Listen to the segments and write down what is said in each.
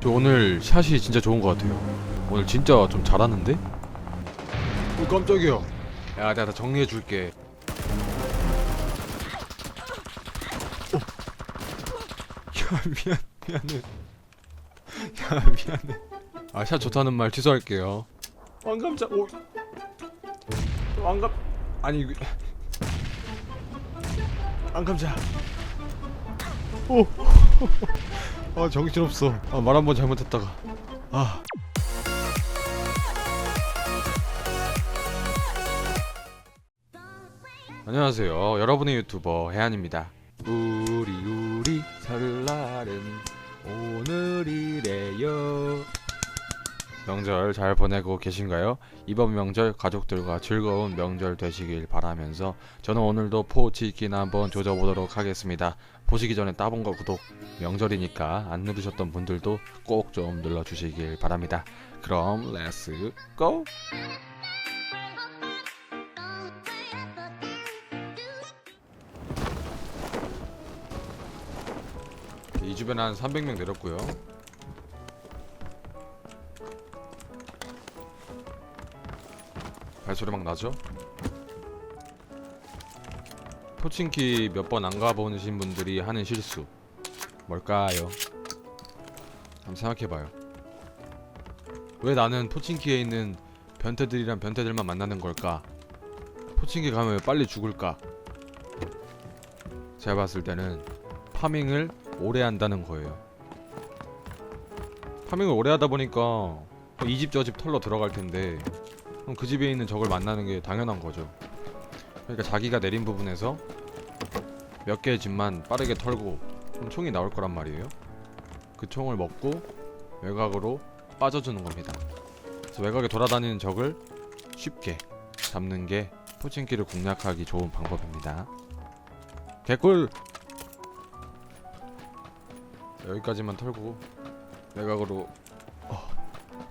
저 오늘 샷이 진짜 좋은 것 같아요. 오늘 진짜 좀 잘하는데? 오 깜짝이야. 야 내가 다 정리해 줄게. 어. 야 미안 미안해. 야 미안해. 아 샷 좋다는 말 취소할게요. 왕감자 오. 왕감 아니 왕감자. 오. 아 정신없어. 아 말 한 번 잘못했다가. 아. 안녕하세요. 여러분의 유튜버 해안입니다. 명절 잘 보내고 계신가요? 이번 명절 가족들과 즐거운 명절 되시길 바라면서 저는 오늘도 포치킨 한번 조져보도록 하겠습니다. 보시기 전에 따본 거 구독, 명절이니까 안 누르셨던 분들도 꼭 좀 눌러주시길 바랍니다. 그럼 렛츠 고! 이 주변에 한 300명 내렸고요. 발소리 막 나죠? 포칭키 몇 번 안 가보신 분들이 하는 실수 뭘까요? 한번 생각해봐요. 왜 나는 포칭키에 있는 변태들이란 변태들만 만나는 걸까? 포칭키 가면 왜 빨리 죽을까? 제가 봤을 때는 파밍을 오래 한다는 거예요. 파밍을 오래 하다 보니까 이 집 저 집 털러 들어갈 텐데 그럼 그 집에 있는 적을 만나는 게 당연한 거죠. 그러니까 자기가 내린 부분에서 몇 개의 집만 빠르게 털고 그럼 총이 나올 거란 말이에요. 그 총을 먹고 외곽으로 빠져주는 겁니다. 그래서 외곽에 돌아다니는 적을 쉽게 잡는 게 포칭키를 공략하기 좋은 방법입니다. 개꿀! 여기까지만 털고 외곽으로 어,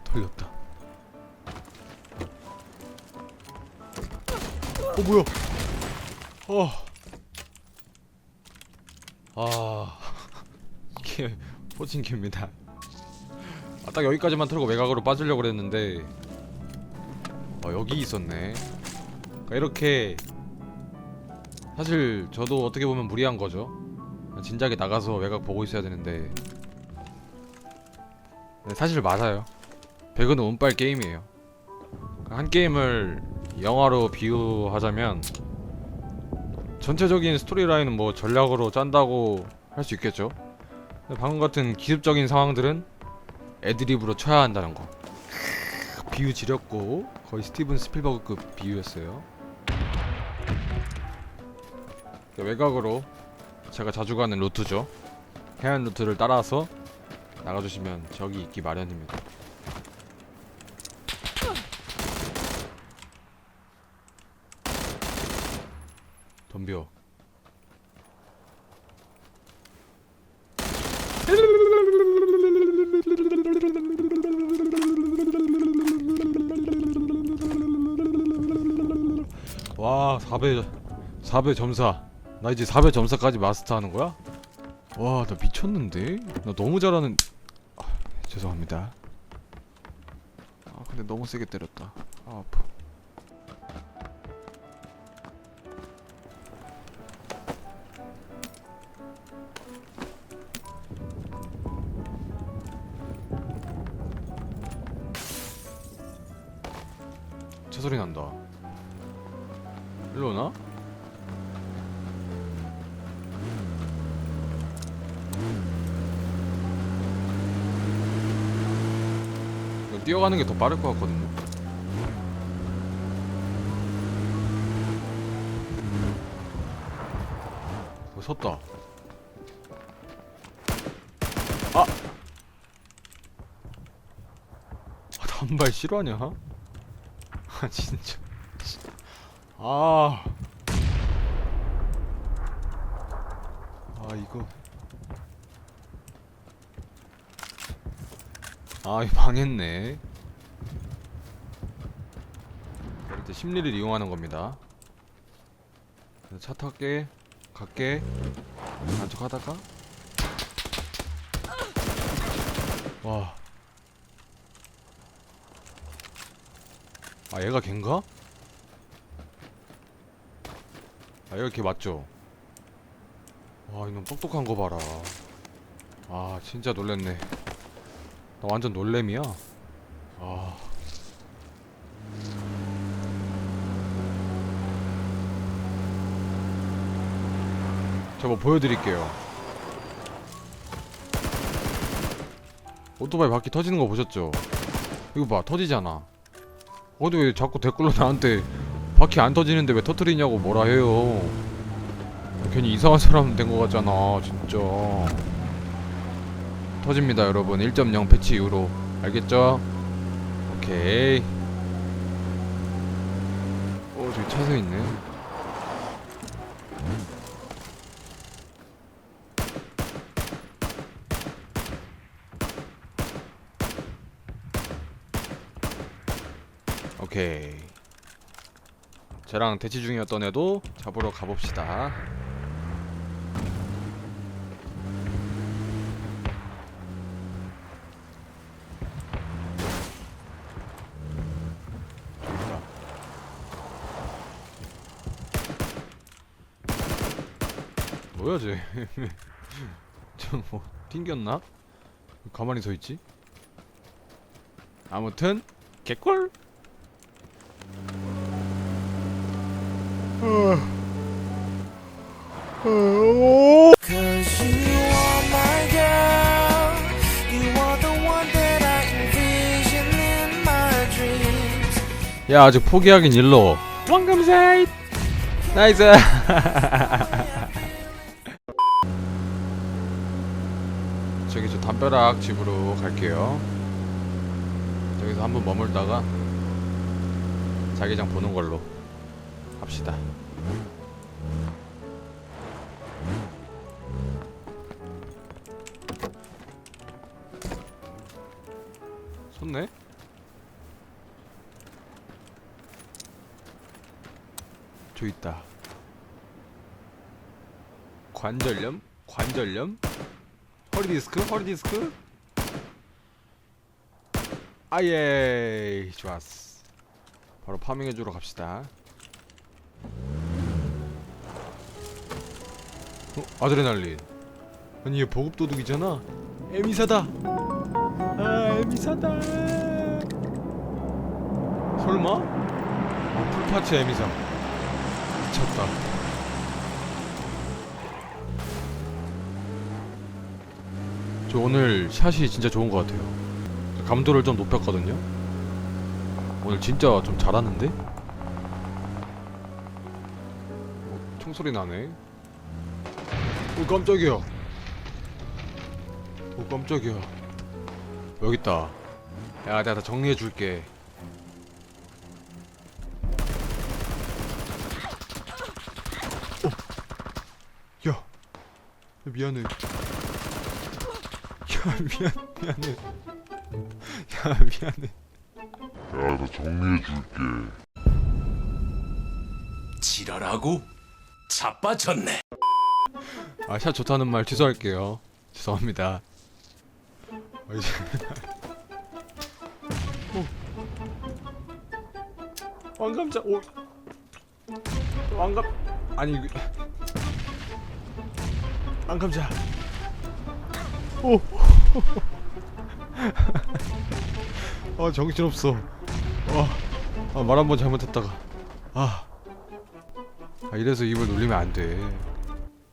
털렸다. 어 뭐야? 어. 아 이게 포칭키입니다. 아, 딱 여기까지만 털고 외곽으로 빠지려고 그랬는데 어, 여기 있었네. 그러니까 이렇게 사실 저도 어떻게 보면 무리한 거죠. 진작에 나가서 외곽 보고 있어야 되는데 네, 사실 맞아요. 배그는 운빨 게임이에요. 한 게임을 영화로 비유하자면 전체적인 스토리라인은 뭐 전략으로 짠다고 할 수 있겠죠. 방금 같은 기습적인 상황들은 애드립으로 쳐야 한다는 거. 비유 지렸고 거의 스티븐 스필버그급 비유였어요. 외곽으로 제가 자주 가는 루트죠. 해안 루트를 따라서 나가주시면 적이 있기 마련입니다. 덤벼. 와 4배 4배 점사 나 이제 4배 점사까지 마스터하는 거야? 와 나 미쳤는데? 나 너무 잘하는 아, 죄송합니다 아 근데 너무 세게 때렸다 아 아파 차 소리 난다 일로 오나? 뛰어가는 게 더 빠를 것 같거든요. 어, 섰다. 아! 아, 단발 실화냐? 아, 진짜. 아. 아, 이거. 아, 이거 망했네. 이럴 때 심리를 이용하는 겁니다. 차 탈게, 갈게. 안쪽 하다가. 와. 아 얘가 걘가? 아 얘가 걔 맞죠? 와 이놈 똑똑한 거 봐라 아 진짜 놀랬네 나 완전 놀래미야 아 저거 보여드릴게요 오토바이 바퀴 터지는 거 보셨죠? 이거 봐 터지잖아 어디 왜 자꾸 댓글로 나한테 바퀴 안 터지는데 왜 터트리냐고 뭐라 해요. 괜히 이상한 사람 된거 같잖아 진짜. 터집니다 여러분. 1.0 패치 이후로. 알겠죠? 오케이. 어 저기 차서 있네 오케이 저랑 대치 중이었던 애도 잡으러 가봅시다. 뭐야 쟤? 저뭐 튕겼나? 가만히 서 있지? 아무튼 개꿀. 야 아직 포기하긴 일러. 왕감사이. 나이스. 저기 저 담벼락 집으로 갈게요. 저기서 한번 머물다가 자기장 보는 걸로 합시다. 손네? 저 있다. 관절염? 관절염? 허리 디스크? 허리 디스크? 아예 좋았어. 바로 파밍해 주러 갑시다. 어, 아드레날린. 아니 얘 보급 도둑이잖아. 에미사다. 아 에미사다. 설마? 아, 풀파츠 에미사. 미쳤다. 저 오늘 샷이 진짜 좋은 것 같아요. 감도를 좀 높였거든요. 오늘 진짜 좀 잘하는데? 어, 총소리 나네. 오 깜짝이야. 오 깜짝이야. 여기 있다. 야 내가 다 정리해 줄게. 어. 야. 미안해. 야 미안 미안해. 야 미안해. 야, 나 정리해줄게. 지랄하고 자빠졌네. 아 샷 좋다는 말 취소할게요. 죄송합니다. 어, 이제 어. 왕감자 오 왕감 아니 이거 왕감자 오. 아 정신없어. 아, 말 한 번 잘못했다가 아. 아 이래서 입을 놀리면 안 돼.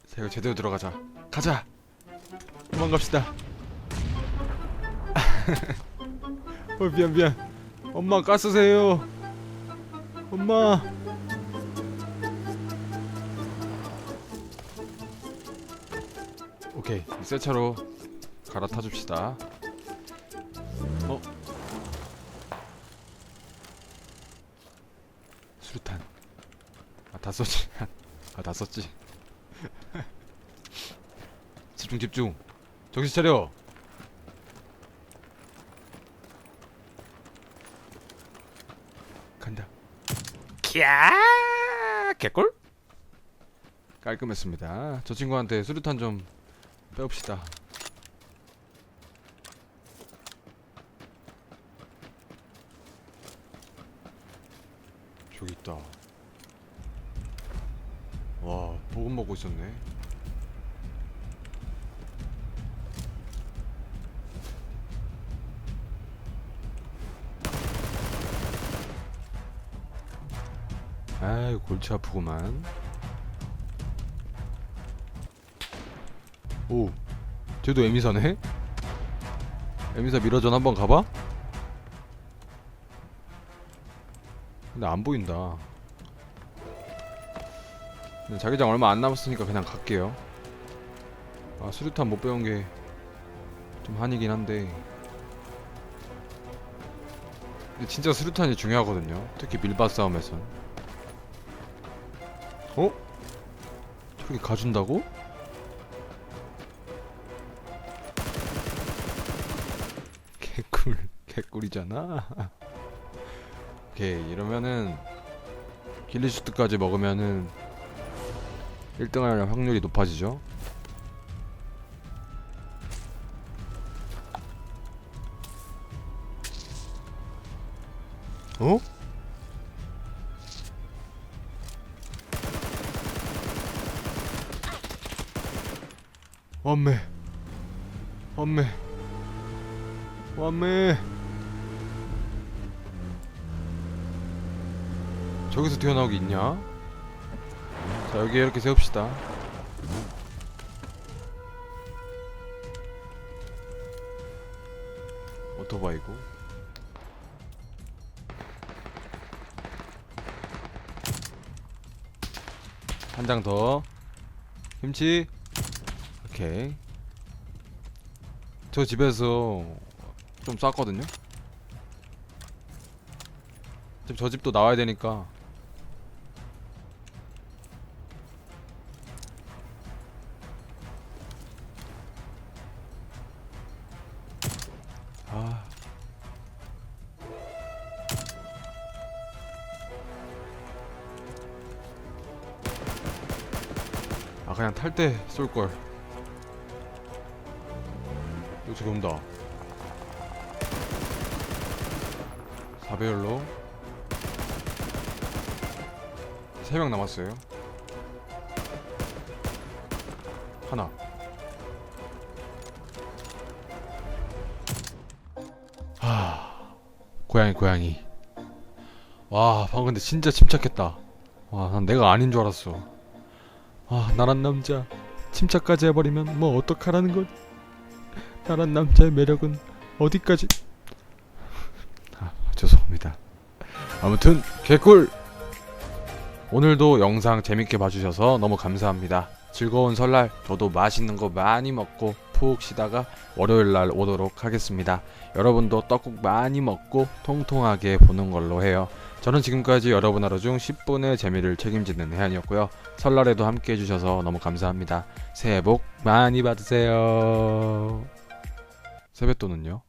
자 이거 제대로 들어가자. 가자. 도망갑시다. 어 미안 미안. 엄마 가스세요. 엄마. 오케이 이새 차로 갈아타 줍시다. 어? 수류탄. 아 다 썼지. 아 다 썼지. 집중 집중. 정신 차려. 간다. 캬! 개꿀? 깔끔했습니다. 저 친구한테 수류탄 좀 빼옵시다. 덥다. 와, 보금 먹고 있었네. 아이, 골치 아프구만. 오, 쟤도 에미사네? 에미사 미러전 한번 가봐? 근데 안 보인다. 근데 자기장 얼마 안 남았으니까 그냥 갈게요. 아 수류탄 못 배운 게 좀 한이긴 한데. 근데 진짜 수류탄이 중요하거든요. 특히 밀바 싸움에선. 어? 저렇게 가준다고? 개꿀 개꿀이잖아. 오케이 이러면은 길리슈트까지 먹으면은 1등 할 확률이 높아지죠. 어? 완매 완매 완매 저기서 튀어나오기 있냐? 자 여기 이렇게 세웁시다. 오토바이고. 한 장 더. 김치? 오케이. 저 집에서 좀 쌌거든요? 지금 저 집도 나와야 되니까 아 그냥 탈 때 쏠걸. 이거 저기 온다. 4배율로. 3명 남았어요. 하나. 하. 고양이 고양이. 와 방금 근데 진짜 침착했다. 와 난 내가 아닌 줄 알았어 아 나란 남자 침착까지 해버리면 뭐 어떡하라는 걸? 나란 남자의 매력은 어디까지? 아 죄송합니다. 아무튼 개꿀! 오늘도 영상 재밌게 봐주셔서 너무 감사합니다. 즐거운 설날 저도 맛있는 거 많이 먹고 푹 쉬다가 월요일 날 오도록 하겠습니다. 여러분도 떡국 많이 먹고 통통하게 보는 걸로 해요 저는 지금까지 여러분 하루 중 10분의 재미를 책임지는 해안이었고요. 설날에도 함께 해주셔서 너무 감사합니다. 새해 복 많이 받으세요. 세뱃돈은요?